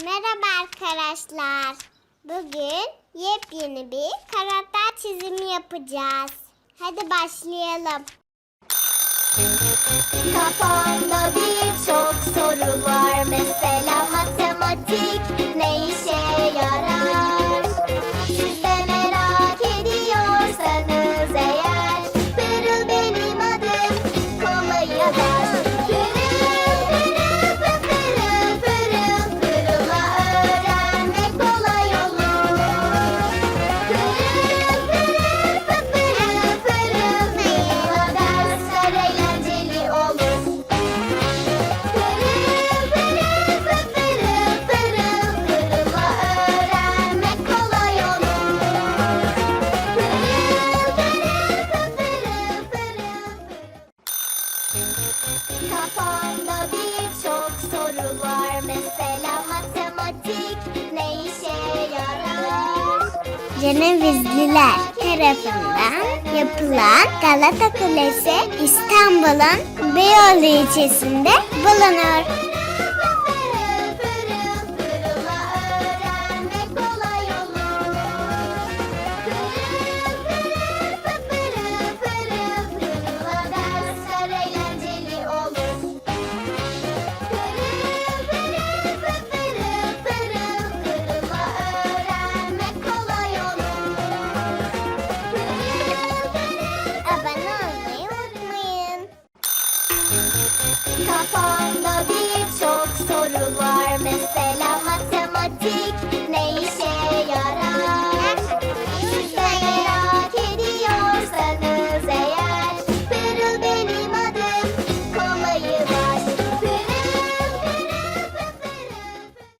Merhaba arkadaşlar. Bugün yepyeni bir karakter çizimi yapacağız. Hadi başlayalım. Kafamda birçok Kafamda birçok soru var Mesela matematik ne işe yarar? Cenevizliler tarafından yapılan Galata Kulesi İstanbul'un Beyoğlu ilçesinde bulunur. Kafamda birçok soru var Mesela